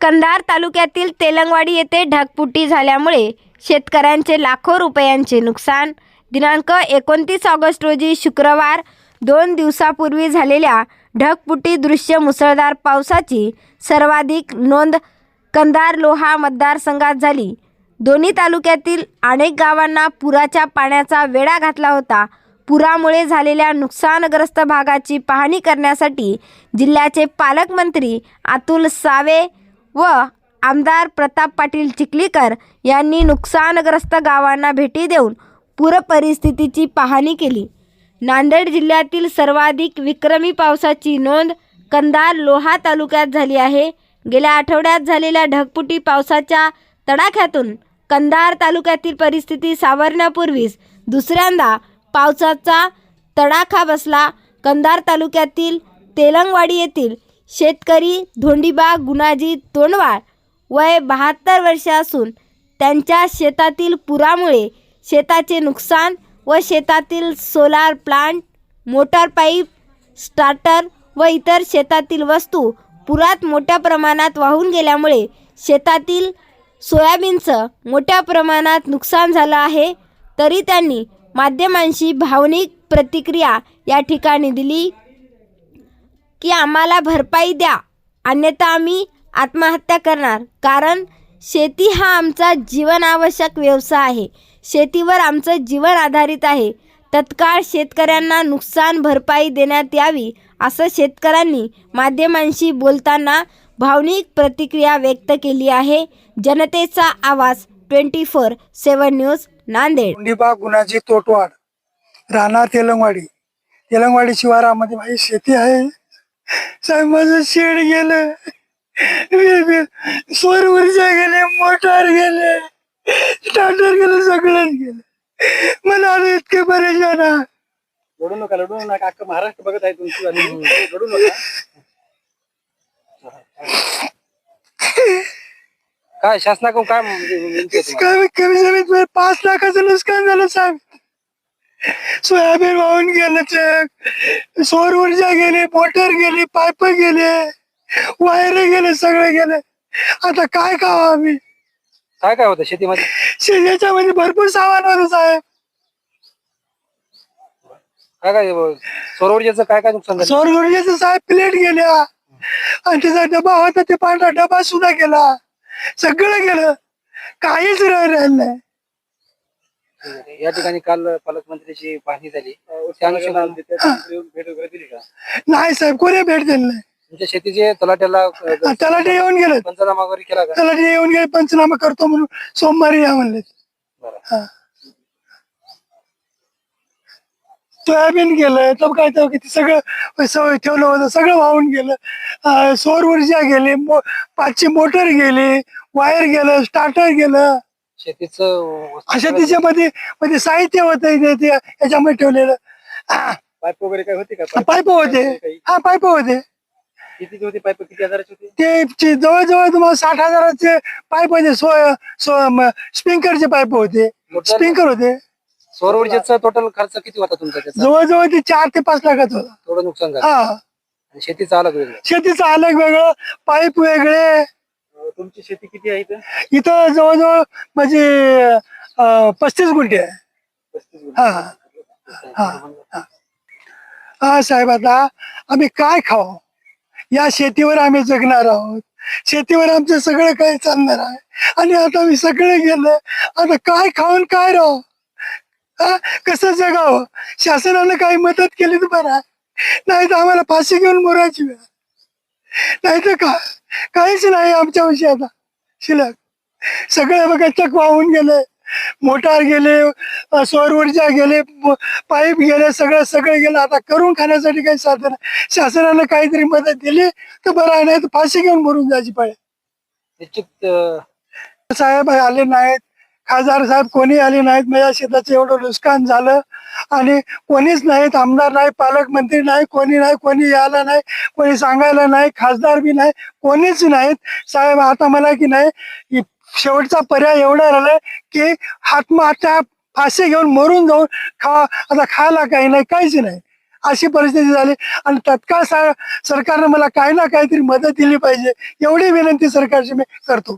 कंधार तालुक्यातील तेलंगवाडी येथे ढगफुटी झाल्यामुळे शेतकऱ्यांचे लाखो रुपयांचे नुकसान. दिनांक एकोणतीस ऑगस्ट रोजी शुक्रवार दोन दिवसापूर्वी झालेल्या ढगफुटी दृश्य मुसळधार पावसाची सर्वाधिक नोंद कंधार लोहा मतदारसंघात झाली. दोन्ही तालुक्यातील अनेक गावांना पुराच्या पाण्याचा वेढा घातला होता. पुरामुळे झालेल्या नुकसानग्रस्त भागाची पाहणी करण्यासाठी जिल्ह्याचे पालकमंत्री अतुल सावे व आमदार प्रताप पाटील चिखलीकर यांनी नुकसानग्रस्त गावांना भेटी देऊन पूर परिस्थितीची पाहणी केली. नांदेड जिल्ह्यातील सर्वाधिक विक्रमी पावसाची नोंद कंधार लोहा तालुक्यात झाली आहे. गेल्या आठवड्यात झालेल्या ढगपुटी पावसाच्या तडाख्यातून कंधार तालुक्यातील परिस्थिती सावरण्यापूर्वीच दुसऱ्यांदा पावसाचा तडाखा बसला. कंधार तालुक्यातील तेलंगवाडी येथील शेतकरी धोंडीबा गुणाजी तोंडवाळ वय बहात्तर वर्षे असून त्यांच्या शेतातील पुरामुळे शेताचे नुकसान व शेतातील solar plant motor pipe starter व इतर शेतातील वस्तू पुरात मोठ्या प्रमाणात वाहून गेल्यामुळे शेतातील सोयाबीनचं मोठ्या प्रमाणात नुकसान झालं आहे. तरी त्यांनी माध्यमांशी भावनिक प्रतिक्रिया या ठिकाणी दिली. की आम्हाला भरपाई द्या. अन्यथा आम्ही आत्महत्या करणार. कारण शेती हा आमचा जीवनावश्यक व्यवसाय आहे. शेतीवर आमचं जीवन आधारित आहे. तत्काळ शेतकऱ्यांना नुकसान भरपाई देण्यात यावी असं शेतकऱ्यांनी माध्यमांशी बोलताना भावनिक प्रतिक्रिया व्यक्त केली आहे. जनतेचा आवाज twenty four seven news Nanded. Kondiba Gunachi Totwad राहणार तेलंगवाडी. तेलंगवाडी शिवारामध्ये माझी शेती आहे. साहेब माझं शेड गेलं. सौर ऊर्जा गेले मोटार गेले स्टार्टर गेलं सगळंच गेलं. मला आता इतके परेशान आहे. लढू नका लढू नका. अख्खं महाराष्ट्र बघत आहे तुमची आणि लढू नका. काय शासनाकडून काय म्हणजे विनंती आहे तुम्हाला? कमी कमी जमीन पाच लाखाचं नुकसान झालं साहेब. सोयाबीन वाहून गेलं चक सौर ऊर्जा गेली मोटर गेली पाईप गेले वायर गेले सगळे गेले. आता काय खावं आम्ही? काय काय होतं शेतीमध्ये? शेजाच्यामध्ये भरपूर सामान होतं साहेब. काय काय सौर ऊर्जेचं काय काय नुकसान झालं? सौर ऊर्जेचं साहेब प्लेट गेल्या. आणि त्याचा डबा होता ते पांढरा डबा सुद्धा गेला. सगळं गेलं. काहीच राहिलं नाही. या ठिकाणी काल पालकमंत्र्याची पाहणी झाली. त्या अनुषंगाने भेट वगैरे दिली का? नाही साहेब कोणी भेट दिली नाही. तुमच्या शेतीचे तलाट्याला अ, त्याला ते येऊन गेलं पंचनामा वगैरे केला का? त्याला ते येऊन गेले पंचनामा करतो म्हणून सोमवारी या म्हणले. बरं. हा. सोयाबीन गेलं तर काय तर किती सगळं सवय ठेवलं होतं सगळं वाहून गेलं. अं, सौर ऊर्जा गेली मो- पाचशे मोटर गेली वायर गेलं स्टार्टर गेलं. शेतीचं अशा त्याच्यामध्ये मध्ये साहित्य होतं ते याच्यामध्ये ठेवलेलं. पाईप वगैरे काय होते का? पाईप होते? हा पाईप होते. कितीची होती पाईप? किती हजाराची होती? ते जवळजवळ तुम्हाला साठ हजाराचे पाईप होते. स्प्रिंकरचे पाईप होते. स्प्रिंकर होते. सौर ऊर्जेचा टोटल खर्च किती होता तुमचा जवळजवळ ते चार ते पाच लाखाचं होता. थोडं नुकसान झालं. हा. शेतीचं अलग वेगळं. शेतीचं अलग वेगळं पाईप वेगळे तुमची शेती किती आहे इथं? इथं जवळजवळ म्हणजे अं, पस्तीस गुंठे आहे. पस्तीस गुंठे. हा हा हा. हा साहेब आता आम्ही काय खाऊ? या शेतीवर आम्ही जगणार आहोत. शेतीवर आमचं सगळं काही चालणार आहे. आणि आता मी सगळं गेलं. आता काय खाऊन काय राहू? हा कसं जगावं? शासनानं काही मदत केली तर बरं. आहे. नाही तर आम्हाला फाशी घेऊन मोरायची वेळ. नाही तर का काहीच नाही आमच्या विषयी आता शिल्लक सगळे बघा चक वाहून गेले. मोटार गेले सौर ऊर्जा गेले पाईप गेले सगळं सगळं गेलं. आता करून खाण्यासाठी काही साधन नाही. शासनानं काहीतरी मदत दिली तर बरं आहे नाही तर फाशी घेऊन मरून जायची पाहिजे निश्चित साहेब आले नाहीत. खासदार साहेब कोणी आले नाहीत? माझ्या शेताचं एवढं नुकसान झालं. आणि कोणीच नाहीत आमदार नाही पालकमंत्री नाही कोणी नाही कोणी यायला नाही कोणी सांगायला नाही खासदार बी नाही कोणीच नाहीत. साहेब आता मला की नाही शेवटचा पर्याय एवढा राहिलाय की आत्महत्या फाशी घेऊन मरून जाऊन खा आता खायला काही नाही काहीच नाही. अशी परिस्थिती झाली. आणि तत्काळ सा- सरकारनं मला काही ना काहीतरी मदत दिली पाहिजे. एवढी विनंती सरकारची मी करतो.